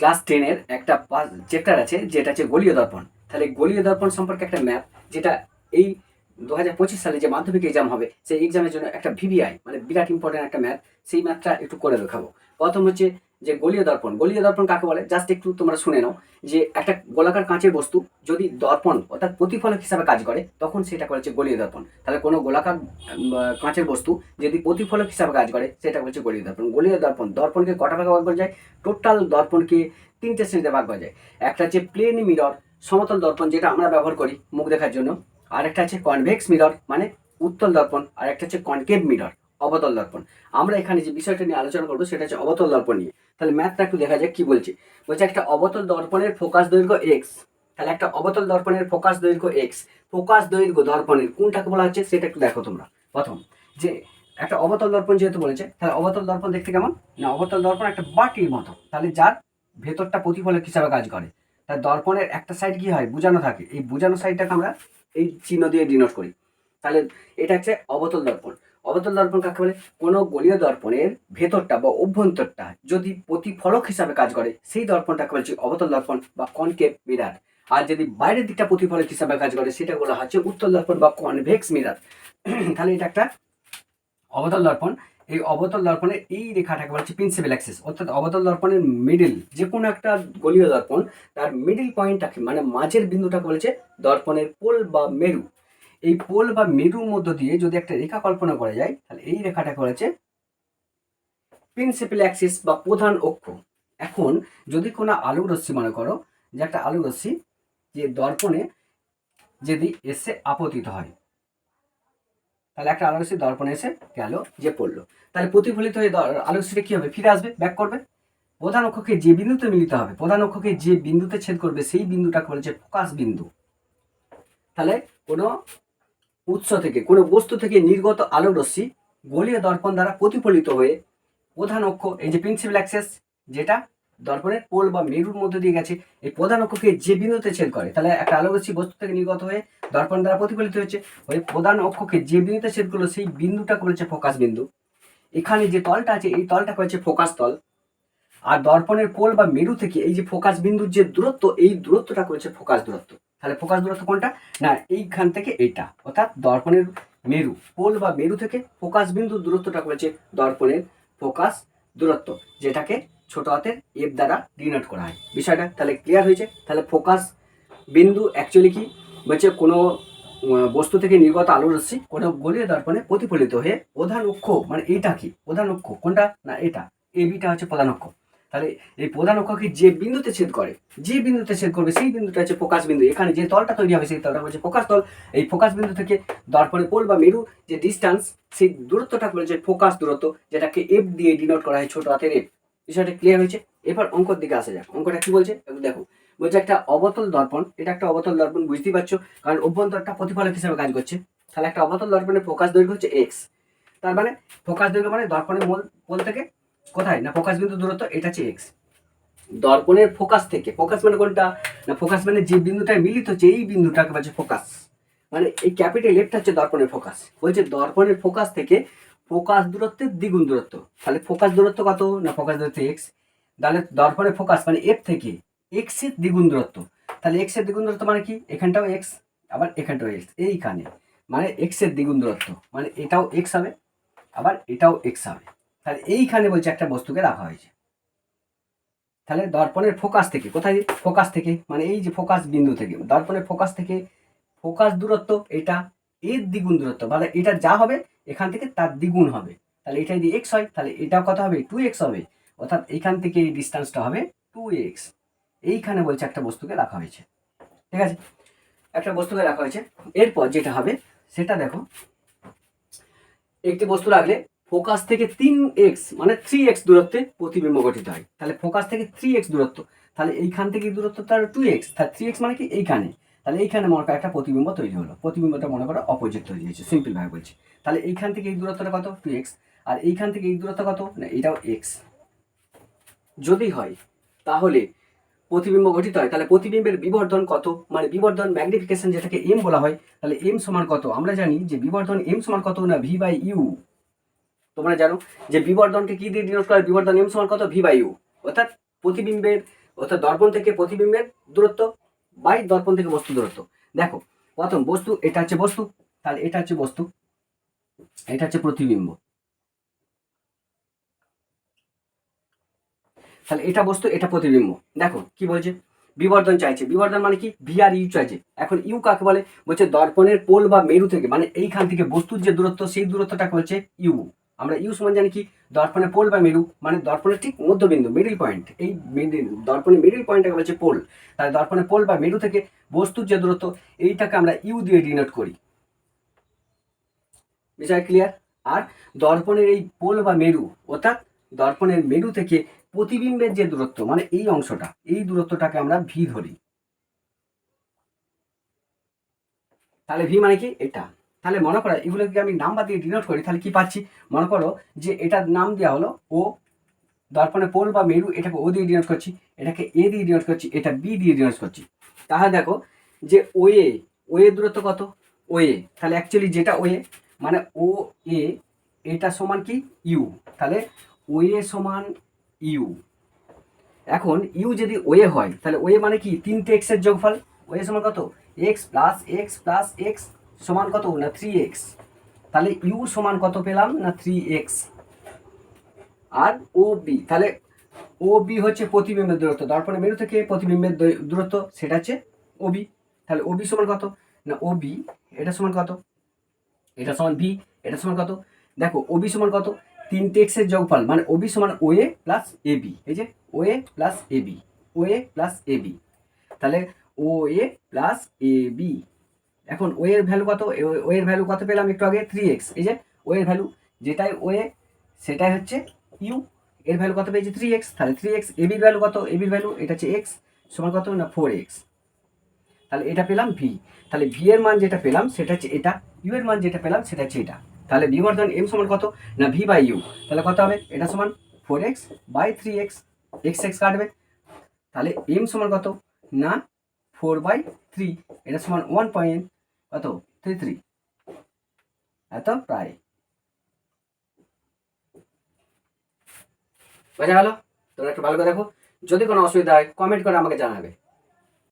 Class টেনের একটা chapter আছে, যেটা হচ্ছে গলীয় দর্পণ। তাহলে গলীয় দর্পণ সম্পর্কে একটা ম্যাপ যেটা এই দু হাজার পঁচিশ সালে যে মাধ্যমিক এক্সাম হবে, সেই এক্সামের জন্য একটা ভিভিআই মানে বিরাট ইম্পর্টেন্ট একটা ম্যাপ সেই ম্যাপটা একটু করে দেখাবো। প্রথম হচ্ছে যে গলীয় দর্পণ গলীয় দর্পণ কাকে বলে? জাস্ট একটু তোমরা শুনে নাও যে একটা গোলাকার কাঁচের বস্তু যদি দর্পণ, অর্থাৎ প্রতিফলক হিসাবে কাজ করে, তখন সেটা করেছে গলীয় দর্পণ। তাহলে কোনো গোলাকার কাঁচের বস্তু যদি প্রতিফলক হিসাবে কাজ করে, সেটা হচ্ছে গলীয় দর্পণ। গলীয় দর্পণ, দর্পণকে কটা ভাগে ভাগ করা যায়? টোটাল দর্পণকে তিনটে শ্রেণীতে ভাগ করা যায়। একটা হচ্ছে প্লেন মিরর সমতল দর্পণ, যেটা আমরা ব্যবহার করি মুখ দেখার জন্য। আর একটা হচ্ছে কনভেক্স মিরর মানে উত্তল দর্পণ। আর একটা হচ্ছে কনকেভ মিরর অবতল দর্পণ। আমরা এখানে যে বিষয়টা নিয়ে আলোচনা করব সেটা হচ্ছে অবতল দর্পণ নিয়ে। তাহলে ম্যাথটা একটু দেখা যাক কি বলছে। বলছে একটা অবতল দর্পণের ফোকাস দৈর্ঘ্য এক্স তাহলে একটা অবতল দর্পণের ফোকাস দৈর্ঘ্য এক্স ফোকাস দৈর্ঘ্য দর্পণের কোনটাকে বলা হচ্ছে সেটা একটু দেখো তোমরা। প্রথম, যে একটা অবতল দর্পণ যেহেতু বলেছে, তাহলে অবতল দর্পণ দেখতে কেমন? না, অবতল দর্পণ একটা বাটির মতো। তাহলে যার ভেতরটা প্রতিফলক হিসাবে কাজ করে। তার দর্পণের একটা সাইড কি হয়? বুঝানো থাকে। এই বুঝানো সাইডটাকে আমরা এই চিহ্ন দিয়ে ডিনোট করি। তাহলে এটা হচ্ছে অবতল দর্পণ। অবতল দর্পণ কাকে বলে? কোনো গলীয় দর্পণের ভেতরটা বা অভ্যন্তরটা যদি প্রতিফলক হিসাবে কাজ করে, সেই দর্পণটাকে বলছি অবতল দর্পণ বা কনকেভ মিরার। আর যদি বাইরের দিকটা প্রতিফলক হিসাবে কাজ করে সেটা বলা হচ্ছে উত্তল দর্পণ বা কনভেক্স মিরার। তাহলে এটা একটা অবতল দর্পণ। এই অবতল দর্পণের এই রেখাটাকে বলা? হচ্ছে প্রিন্সিপাল অ্যাক্সিস অর্থাৎ অবতল দর্পণের মিডিল যে কোনো একটা গলীয় দর্পণ, তার মিডিল পয়েন্টটাকে মানে মাঝের বিন্দুটাকে বলেছে দর্পণের পোল বা মেরু। এই পোল বা মেরুর মধ্য দিয়ে যদি একটা রেখা কল্পনা করা যায়, তাহলে এই রেখাটা করেছে প্রিন্সিপাল অ্যাক্সিস বা প্রধান অক্ষ। এখন যদি কোনো আলোক রশ্মি, মনে করো যে একটা আলোক রশ্মি যে দর্পণে যদি এসে আপতিত হয়, তাহলে একটা আলোক রশ্মি দর্পণে এসে গেল, যে পড়ল। তাহলে প্রতিফলিত হয়ে আলোক রশ্মিটা কি হবে? ফিরে আসবে ব্যাক করবে। প্রধান অক্ষকে যে বিন্দুতে মিলিত হবে, প্রধান অক্ষকে যে বিন্দুতে ছেদ করবে, সেই বিন্দুটাকে বলেছে ফোকাস বিন্দু। তাহলে কোনো উৎস থেকে, কোনো বস্তু থেকে নির্গত আলোক রশ্মি গলীয় দর্পণ দ্বারা প্রতিফলিত হয়ে প্রধান অক্ষ, এই যে প্রিন্সিপাল অ্যাক্সেস যেটা দর্পণের পোল বা মেরুর মধ্যে দিয়ে গেছে, এই প্রধান অক্ষকে যে বিন্দুতে ছেদ করে, তাহলে একটা আলোক রশ্মি বস্তু থেকে নির্গত হয়ে দর্পণ দ্বারা প্রতিফলিত হচ্ছে ওই প্রধান অক্ষকে যে বিন্দুতে ছেদ করল, সেই বিন্দুটা করেছে ফোকাস বিন্দু। এখানে যে তলটা আছে, এই তলটা করেছে ফোকাস তল। আর দর্পণের পোল বা মেরু থেকে এই যে ফোকাস বিন্দুর যে দূরত্ব, এই দূরত্বটা করেছে ফোকাস দূরত্ব। তাহলে ফোকাস দূরত্ব কোনটা? না, এইখান থেকে এইটা অর্থাৎ দর্পণের মেরু পোল বা মেরু থেকে ফোকাস বিন্দুর দূরত্বটা করেছে দর্পণের ফোকাস দূরত্ব, যেটাকে ছোট হাতের এফ দ্বারা ডিনোট করা হয়। বিষয়টা তাহলে ক্লিয়ার হয়েছে? তাহলে ফোকাস বিন্দু অ্যাকচুয়ালি কি? বলছে কোনো বস্তু থেকে নির্গত আলো রশ্মি কোনো গলীয় দর্পণে প্রতিফলিত হয়ে প্রধান অক্ষ মানে এইটা কি? প্রধান অক্ষ কোনটা? না, এটা। এ বিটা হচ্ছে প্রধান অক্ষ তাহলে এই প্রধান অক্ষকে যে বিন্দুতে ছেদ করে, যে বিন্দুতে ছেদ করবে, সেই বিন্দুটা হচ্ছে ফোকাস বিন্দু। এখানে যে তলটা তৈরি হবে, সেই তলটা হচ্ছে ফোকাস তল। এই ফোকাস বিন্দু থেকে দর্পণে পোল বা মেরু যে ডিস্টেন্স সেই দূরত্বটা বলেছে ফোকাস দূরত্ব, যেটাকে এফ দিয়ে ডিনোট করা হয় ছোট হাতের এফ বিষয়টা ক্লিয়ার হয়েছে? এবার অঙ্কর দিকে আসা যাক। অঙ্কটা কি বলছে? দেখো। বলছে একটা অবতল দর্পণ, এটা একটা অবতল দর্পণ, বুঝতেই পারছ? কারণ অভ্যন্তরটা প্রতিফলক হিসেবে কাজ করছে। তাহলে একটা অবতল দর্পণের ফোকাস দৈর্ঘ্য হচ্ছে এক্স তার মানে ফোকাস দৈর্ঘ্য মানে দর্পণের মূল, পোল থেকে কোথায়? না ফোকাস বিন্দু দূরত্ব? এটা হচ্ছে এক্স দর্পণের ফোকাস থেকে। ফোকাস মানে কোনটা? না ফোকাস মানে যে বিন্দুটায় মিলিত হচ্ছে, এই বিন্দুটাকে বলছে ফোকাস মানে এই ক্যাপিটাল লেফট হচ্ছে দর্পণের ফোকাস বলছে দর্পণের ফোকাস থেকে ফোকাস দূরত্বের দ্বিগুণ দূরত্ব। তাহলে ফোকাস দূরত্ব কত? না ফোকাস দূরত্ব এক্স তাহলে দর্পণের ফোকাস মানে এফ থেকে এক্সের দ্বিগুণ দূরত্ব। তাহলে এক্সের দ্বিগুণ দূরত্ব মানে কি? এখানটাও এক্স আবার এখানটাও এক্স এইখানে। মানে এক্সের দ্বিগুণ দূরত্ব। মানে এটাও এক্স হবে, আবার এটাও এক্স হবে। তাহলে এইখানে বলছে একটা বস্তুকে রাখা হয়েছে। তাহলে দর্পণের ফোকাস থেকে, কোথায় ফোকাস থেকে? মানে এই যে ফোকাস বিন্দু থেকে, দর্পণের ফোকাস থেকে ফোকাস দূরত্ব, এটা এর দ্বিগুণ দূরত্ব মানে এটা যা হবে এখান থেকে তার দ্বিগুণ হবে। তাহলে এটা যদি এক্স হয়, তাহলে এটাও কত হবে? টু এক্স হবে। অর্থাৎ এখান থেকে এই ডিস্টেন্সটা হবে টু এক্স এইখানে বলছে একটা বস্তুকে রাখা হয়েছে। ঠিক আছে? একটা বস্তুকে রাখা হয়েছে। এরপর যেটা হবে, সেটা দেখো, একটি বস্তু রাখলে ফোকাস থেকে তিন এক্স মানে থ্রি এক্স দূরত্বে প্রতিবিম্ব গঠিত হয়। তাহলে ফোকাস থেকে থ্রি এক্স দূরত্ব, তাহলে এইখান থেকে দূরত্ব তার টু এক্স তাহলে থ্রি এক্স মানে কি? এইখানে। তাহলে এইখানে মনে করো একটা প্রতিবিম্ব তৈরি হলো। প্রতিবিম্বটা মনে করো অপোজিট তৈরি হয়েছে সিম্পলভাবে বলছি। তাহলে এইখান থেকে এই দূরত্বটা কত? টু এক্স আর এইখান থেকে এই দূরত্ব কত? না, এটাও এক্স যদি হয়, তাহলে প্রতিবিম্ব গঠিত হয়, তাহলে প্রতিবিম্বের বিবর্ধন কত? মানে বিবর্ধন ম্যাগনিফিকেশন যেটাকে এম বলা হয়, তাহলে এম সমান কত? আমরা জানি যে বিবর্ধন এম সমান কত না ভি বাই ইউ তোমরা জানো যে বিবর্ধনকে কি দিয়ে ডিনোট করে? বিবর্ধন এম সমান কত? ভি বাই ইউ অর্থাৎ প্রতিবিম্বের, অর্থাৎ দর্পণ থেকে প্রতিবিম্বের দূরত্ব বাই দর্পণ থেকে বস্তু দূরত্ব। দেখো, প্রথম বস্তু, এটা হচ্ছে বস্তু। তাহলে এটা হচ্ছে বস্তু। এটা হচ্ছে প্রতিবিম্ব। তাহলে এটা বস্তু, এটা প্রতিবিম্ব। দেখো, কি বলছে? বিবর্ধন চাইছে। বিবর্ধন মানে কি? ভি আর ইউ চাইছে। এখন ইউ কাকে বলে? বলছে দর্পণের পোল বা মেরু থেকে মানে এইখান থেকে বস্তুর যে দূরত্ব, সেই দূরত্বটা বলছে ইউ। আমরা ইউ সমান জানি কি? দর্পণের পোল বা মেরু মানে দর্পণের ঠিক মধ্যবিন্দু মিডিল পয়েন্ট এই দর্পণের মিডিল পয়েন্টটাকে বলছে পোল তাই দর্পণের পোল বা মেরু থেকে বস্তুর যে দূরত্ব, এইটাকে আমরা ইউ দিয়ে ডিনোট করি। বিষয় ক্লিয়ার আর দর্পণের এই পোল বা মেরু অর্থাৎ দর্পণের মেরু থেকে প্রতিবিম্বের যে দূরত্ব মানে এই অংশটা, এই দূরত্বটাকে আমরা ভি ধরি। তাহলে ভি মানে কি? এটা। তাহলে মনে করো, এগুলোকে আমি নাম্বার দিয়ে ডিনোট করি, তাহলে কি পাচ্ছি? মনে করো যে এটার নাম দেওয়া হলো ও, দর্পণে পোল বা মেরু, এটাকে ও দিয়ে ডিনোট করছি, এটাকে এ দিয়ে ডিনোট করছি, এটা বি দিয়ে ডিনোট করছি। তাহলে দেখো যে ও এ, ও এর দূরত্ব কত? ও এ। তাহলে অ্যাকচুয়ালি যেটা ও এ মানে ও এ, এটা সমান কি? ইউ। তাহলে ও এ সমান ইউ। এখন ইউ যদি ওয়ে হয়, তাহলে ওয়ে মানে কি? তিনটে এক্সের যোগফল। ওয়ে সমান কত? X plus x plus x সমান কত? না থ্রি এক্স তাহলে ইউ সমান কত পেলাম? না থ্রি এক্স আর ও বি তাহলে ও বি হচ্ছে প্রতিবিম্বের দূরত্ব। দর্পণের মেরু থেকে প্রতিবিম্বের দূরত্ব, সেটা হচ্ছে ও বি তাহলে ও বি সমান কত? না ও বি এটা সমান কত? এটা সমান ভি এটা সমান কত? দেখো ও বি সমান কত? তিনটে এক্সের যোগফল মানে ও বি সমান ও এ প্লাস এ বি এই যে O A plus A B O A plus A B তাহলে O A plus A B এখন ও এর ভ্যালু কত? ও এর ভ্যালু কত পেলাম একটু আগে? থ্রি এক্স এই যে ও এর ভ্যালু যেটাই ও এ, সেটাই হচ্ছে ইউ এর ভ্যালু কত পেয়েছি? থ্রি এক্স তাহলে থ্রি এক্স এবির ভ্যালু কত? এবির ভ্যালু এটা হচ্ছে এক্স সমান কত? না ফোর এক্স তাহলে এটা পেলাম ভি তাহলে ভি এর মান যেটা পেলাম, সেটা হচ্ছে এটা। ইউ এর মান যেটা পেলাম, সেটা হচ্ছে এটা। তাহলে বিবর্ধন এম সমান কত? না ভি বাই ইউ তাহলে কত হবে? এটা সমান four x by three x x x কাটবে। তাহলে এম সমান কত? না ফোর বাই থ্রি এটা সমান ওয়ান পয়েন্ট কত থ্রি থ্রি এত প্রায় বোঝা গেল তোমরা একটু ভালো করে দেখো। যদি কোনো অসুবিধা হয় কমেন্ট করে আমাকে জানাবে।